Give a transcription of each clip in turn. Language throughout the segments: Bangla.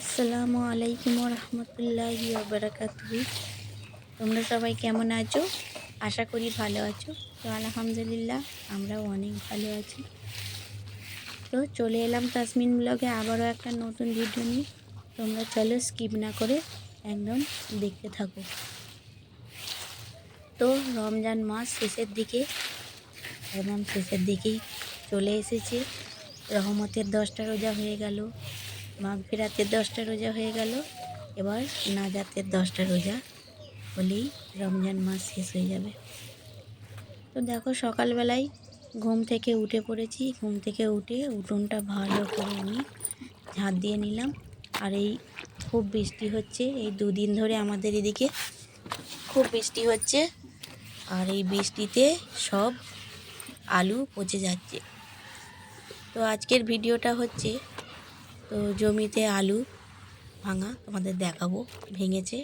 আসসালামু আলাইকুম রহমতুল্লাহি বারাকাতুহু তোমরা সবাই কেমন আছো? আশা করি ভালো আছো। তো আলহামদুলিল্লাহ, আমরাও অনেক ভালো আছি। তো চলে এলাম তাসমিন ব্লগে আবারও একটা নতুন ভিডিও নিয়ে। তোমরা চলো স্কিপ না করে একদম দেখতে থাকো। তো রমজান মাস শেষের দিকে একদম শেষের দিকেই চলে এসেছে। রহমতের দশটা রোজা হয়ে গেল। মাঘ ফেরাতের দশটা রোজা হয়ে গেল। এবার নাজাতের দশটা রোজা হলেই রমজান মাস শেষ হয়ে যাবে। তো দেখো সকালবেলায় ঘুম থেকে উঠে পড়েছি। ঘুম থেকে উঠে উঠোনটা ভালো করে আমি ঝাঁট দিয়ে নিলাম। আর এই খুব বৃষ্টি হচ্ছে। এই দুদিন ধরে আমাদের এদিকে খুব বৃষ্টি হচ্ছে। আর এই বৃষ্টিতে সব আলু পচে যাচ্ছে। তো আজকের ভিডিওটা হচ্ছে তো জমিতে আলু ভাঙা তোমাদের দেখাবো, ভেঙেছে,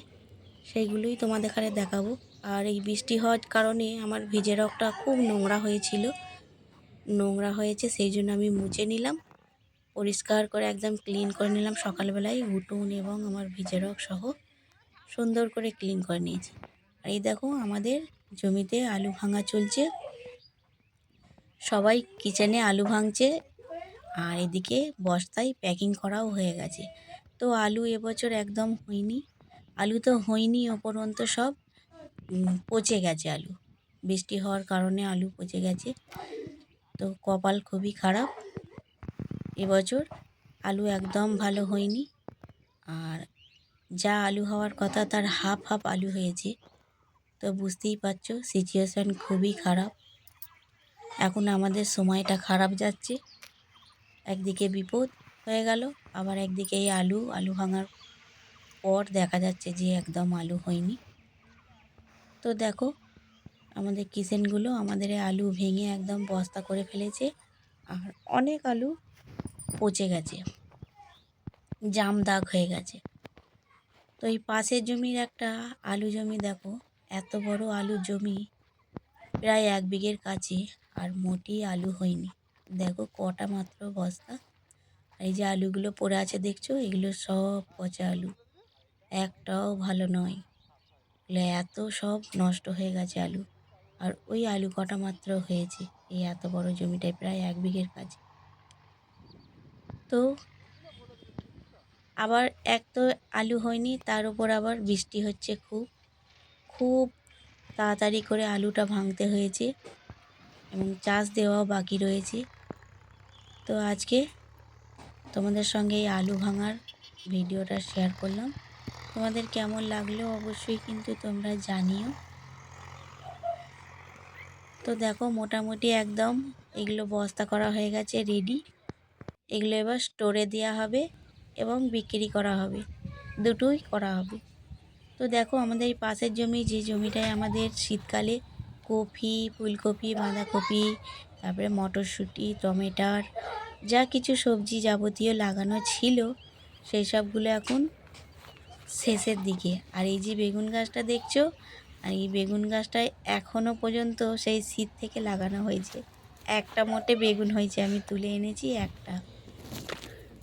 সেইগুলোই তোমাদের এখানে দেখাবো। আর এই বৃষ্টি হওয়ার কারণে আমার ভিজে রকটা খুব নোংরা হয়েছিল। নোংরা হয়েছে, সেই জন্য আমি মুছে নিলাম। পরিষ্কার করে একদম ক্লিন করে নিলাম। সকালবেলায় উঠোন এবং আমার ভিজে রক সহ সুন্দর করে ক্লিন করে নিয়েছি। আর এই দেখো, আমাদের জমিতে আলু ভাঙা চলছে। সবাই কিচেনে আলু ভাঙছে আর এদিকে বস্তায় প্যাকিং করাও হয়ে গেছে। তো আলু এবছর একদম হয়নি। আলু তো হয়নি উপরন্ত সব পচে গেছে আলু। বৃষ্টি হওয়ার কারণে আলু পচে গেছে। তো কপাল খুবই খারাপ। এবছর আলু একদম ভালো হয়নি। আর যা আলু হওয়ার কথা, তার হাফ হাফ আলু হয়েছে। তো বুঝতেই পারছ সিচুয়েশান খুবই খারাপ। এখন আমাদের সময়টা খারাপ যাচ্ছে। একদিকে বিপদ হয়ে গেল, আবার একদিকে এই আলু আলু ভাঙার পর দেখা যাচ্ছে যে একদম আলু হয়নি। তো দেখো, আমাদের কিচেনগুলো, আমাদের আলু ভেঙে একদম বস্তা করে ফেলেছে, আর অনেক আলু পচে গেছে, জাম দাগ হয়ে গেছে। তো এই পাশের জমির একটা আলু জমি দেখো, এত বড় আলু জমি, প্রায় এক বিঘের কাছে, আর মোটি আলু হয়নি। দেখো কটা মাত্র বস্তা। এই যে আলুগুলো পড়ে আছে দেখছ? এগুলো সব পচা আলু। একটাও ভালো নয়। এগুলো এত সব নষ্ট হয়ে গেছে আলু। আর ওই আলু কটা মাত্র হয়েছে? এই এত বড় জমিটায় প্রায় এক বিঘের কাছে। তো আবার এক তো আলু হয়নি, তার উপর আবার বৃষ্টি হচ্ছে খুব। খুব তাড়াতাড়ি করে আলুটা ভাঙতে হয়েছে এবং চাষ দেওয়াও বাকি রয়েছে। তো আজকে তোমাদের সঙ্গে এই আলু ভাঙার ভিডিওটা শেয়ার করলাম। তোমাদের কেমন লাগল অবশ্যই কিন্তু তোমরা জানিও। তো দেখো মোটামুটি একদম এগুলো বস্তা করা হয়ে গেছে রেডি এগুলো এবার স্টোরে দেওয়া হবে এবং বিক্রি করা হবে। দুটোই করা হবে। তো দেখো আমাদের পাশের জমি যে জমিটায় আমাদের শীতকালে কপি, ফুলকপি, বাঁধাকপি তারপরে মটরশুঁটি টমেটার যা কিছু সবজি যাবতীয় লাগানো ছিল, সেই সবগুলো এখন শেষের দিকে। আর এই যে বেগুন গাছটা দেখছ, আর এই বেগুন গাছটায় এখনও পর্যন্ত সেই শীত থেকে লাগানো হয়েছে। একটা মোটে বেগুন হয়েছে, আমি তুলে এনেছি একটা।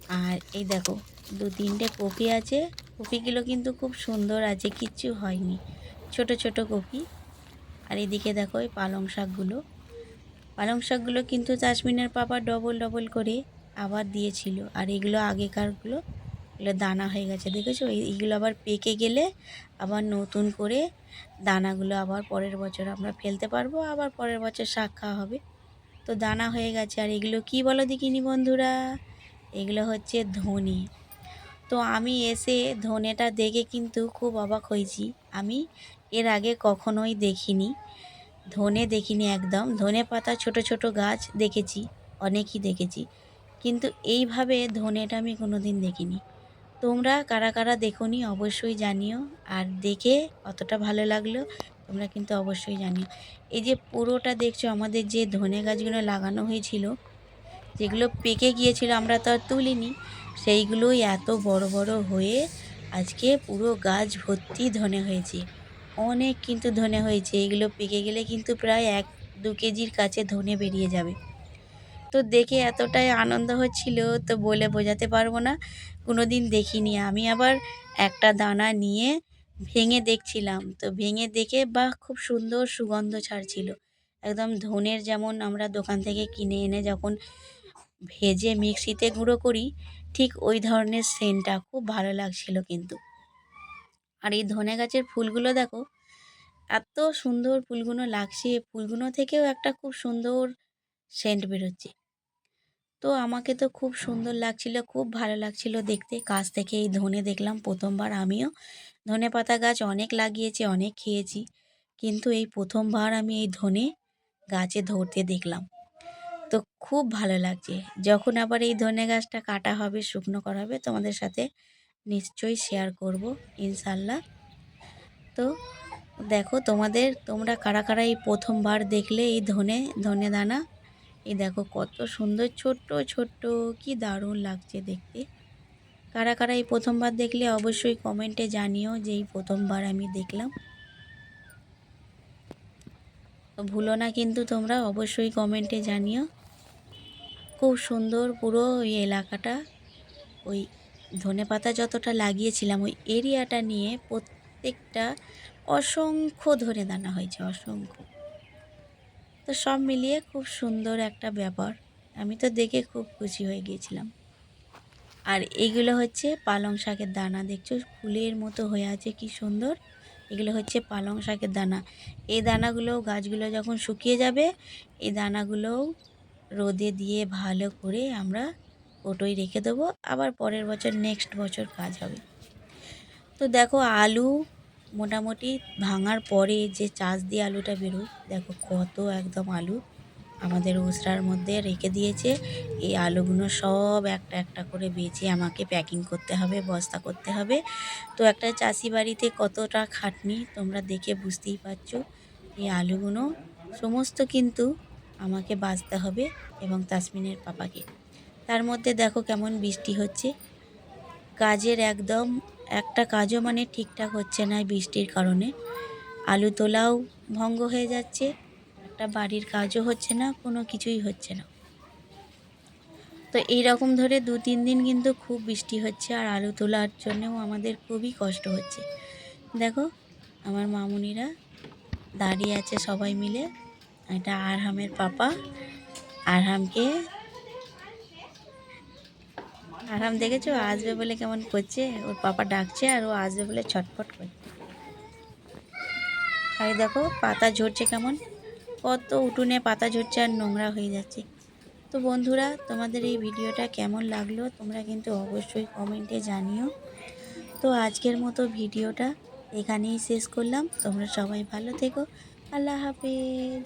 আর এই দেখো, দু তিনটে কপি আছে। কপিগুলো কিন্তু খুব সুন্দর আছে, কিচ্ছু হয়নি। ছোট ছোট কপি। আর এদিকে দেখো, এই পালং শাকগুলো। পালং শাকগুলো কিন্তু চাশমিনের পাপা ডবল ডবল করে আবার দিয়েছিল। আর এগুলো আগেকারগুলো, এগুলো দানা হয়ে গেছে, দেখেছ? এই- এইগুলো আবার পেকে গেলে আবার নতুন করে দানাগুলো আবার পরের বছর আমরা ফেলতে পারব, আবার পরের বছর শাক খাওয়া হবে। তো দানা হয়ে গেছে। আর এগুলো কি বলো দেখিনি বন্ধুরা? এগুলো হচ্ছে ধনে। তো আমি এসে ধনেটা দেখে কিন্তু খুব অবাক হয়েছি। আমি এর আগে কখনোই দেখিনি। ধনে দেখিনি একদম। ধনে পাতা ছোট ছোট গাছ দেখেছি, অনেকই দেখেছি। কিন্তু এইভাবে ধনেটা আমি কোনো দিন দেখিনি। তোমরা কারা কারা দেখোনি অবশ্যই জানিও। আর দেখে কতটা ভালো লাগল, তোমরা কিন্তু অবশ্যই জানিও। এই যে পুরোটা দেখছ, আমাদের যে ধনে গাছগুলো লাগানো হয়েছিল, যেগুলো পেকে গিয়েছিল, আমরা তো আর তুলিনি, সেইগুলোই এত বড় বড় হয়ে আজকে পুরো গাছ ভর্তি ধনে হয়েছে। অনেক কিন্তু ধনে হয়েছে। এগুলো পেকে গেলে কিন্তু প্রায় এক দু কেজির কাছে ধনে বেরিয়ে যাবে। তো দেখে এতটাই আনন্দ হচ্ছিল, তো বলে বোঝাতে পারব না। কোনো দিন দেখিনি। আমি আবার একটা দানা নিয়ে ভেঙে দেখছিলাম। তো ভেঙে দেখে বাহ, খুব সুন্দর সুগন্ধ ছাড়ছিল। একদম ধনের যেমন আমরা দোকান থেকে কিনে এনে যখন ভেজে মিক্সিতে গুঁড়ো করি, ঠিক ওই ধরনের সেন্টটা খুব ভালো লাগছিল কিন্তু। আর এই ধনে গাছের ফুলগুলো দেখো, এত সুন্দর ফুলগুলো লাগছে। ফুলগুলো থেকেও একটা খুব সুন্দর সেন্ট বেরোচ্ছে। তো আমাকে তো খুব সুন্দর লাগছিল, খুব ভালো লাগছিল দেখতে। কাছ থেকে এই ধনে দেখলাম প্রথমবার আমিও। ধনে পাতা গাছ অনেক লাগিয়েছি, অনেক খেয়েছি। কিন্তু এই প্রথমবার আমি এই ধনে গাছে ধরতে দেখলাম। তো খুব ভালো লাগছে। যখন আবার এই ধনে গাছটা কাটা হবে, শুকনো করা হবে, তোমাদের সাথে নিশ্চয়ই শেয়ার করব, ইনশাল্লাহ। তো দেখো তোমাদের, তোমরা কারা কারা এই প্রথমবার দেখলে এই ধনে ধনে দানা? এই দেখো কত সুন্দর ছোট্ট ছোট্ট, কি দারুণ লাগছে দেখতে। কারা কারা এই প্রথমবার দেখলে অবশ্যই কমেন্টে জানিও যে এই প্রথমবার আমি দেখলাম। ভুলো না কিন্তু তোমরা অবশ্যই কমেন্টে জানিও। খুব সুন্দর পুরো ওই এলাকাটা, ওই ধনে পাতা যতটা লাগিয়েছিলাম, ওই এরিয়াটা নিয়ে প্রত্যেকটা অসংখ্য ধনে দানা হয়েছে, অসংখ্য। তো সব মিলিয়ে খুব সুন্দর একটা ব্যাপার। আমি তো দেখে খুব খুশি হয়ে গিয়েছিলাম। আর এইগুলো হচ্ছে পালং শাকের দানা, দেখছ? ফুলের মতো হয়ে আছে, কি সুন্দর। এগুলো হচ্ছে পালং শাকের দানা। এই দানাগুলো গাছগুলো যখন শুকিয়ে যাবে, এই দানাগুলোও রোদে দিয়ে ভালো করে আমরা ওটোই রেখে দেবো। আবার পরের বছর নেক্সট বছর কাজ হবে। তো দেখো আলু মোটামুটি ভাঙার পরে যে চাষ দিয়ে আলুটা বেরোয়, দেখো কত একদম আলু আমাদের উসরার মধ্যে রেখে দিয়েছে। এই আলুগুলো সব একটা একটা করে বেছে আমাকে প্যাকিং করতে হবে, বস্তা করতে হবে। তো একটা চাষি বাড়িতে কতটা খাটনি তোমরা দেখে বুঝতেই পারছ, এই আলুগুলো সমস্ত কিন্তু আমাকে বাঁচতে হবে এবং তাসমিনের পাপাকে। তার মধ্যে দেখো কেমন বৃষ্টি হচ্ছে। কাজের একদম একটা কাজও মানে ঠিকঠাক হচ্ছে না বৃষ্টির কারণে। আলু তোলাও ভঙ্গ হয়ে যাচ্ছে, একটা বাড়ির কাজও হচ্ছে না, কোনো কিছুই হচ্ছে না। তো এই রকম ধরে দু তিন দিন কিন্তু খুব বৃষ্টি হচ্ছে আর আলু তোলার জন্যও আমাদের খুবই কষ্ট হচ্ছে। দেখো আমার মামুনিরা দাঁড়িয়ে আছে সবাই মিলে, এটা আরহামের পাপা। আরহামকে আরহাম দেখেছ? আসবে বলে কেমন করছে? ওর পাপা ডাকছে আর ও আসবে বলে ছটফট করছে। আর দেখো, পাতা ঝরছে কেমন? কত উঠোনে পাতা ঝরছে আর নোংরা হয়ে যাচ্ছে। তো বন্ধুরা, তোমাদের এই ভিডিওটা কেমন লাগল তোমরা কিন্তু অবশ্যই কমেন্টে জানিও। তো আজকের মতো ভিডিওটা এখানেই শেষ করলাম। তোমরা সবাই ভালো থেকো। আল্লাহ হাফেজ।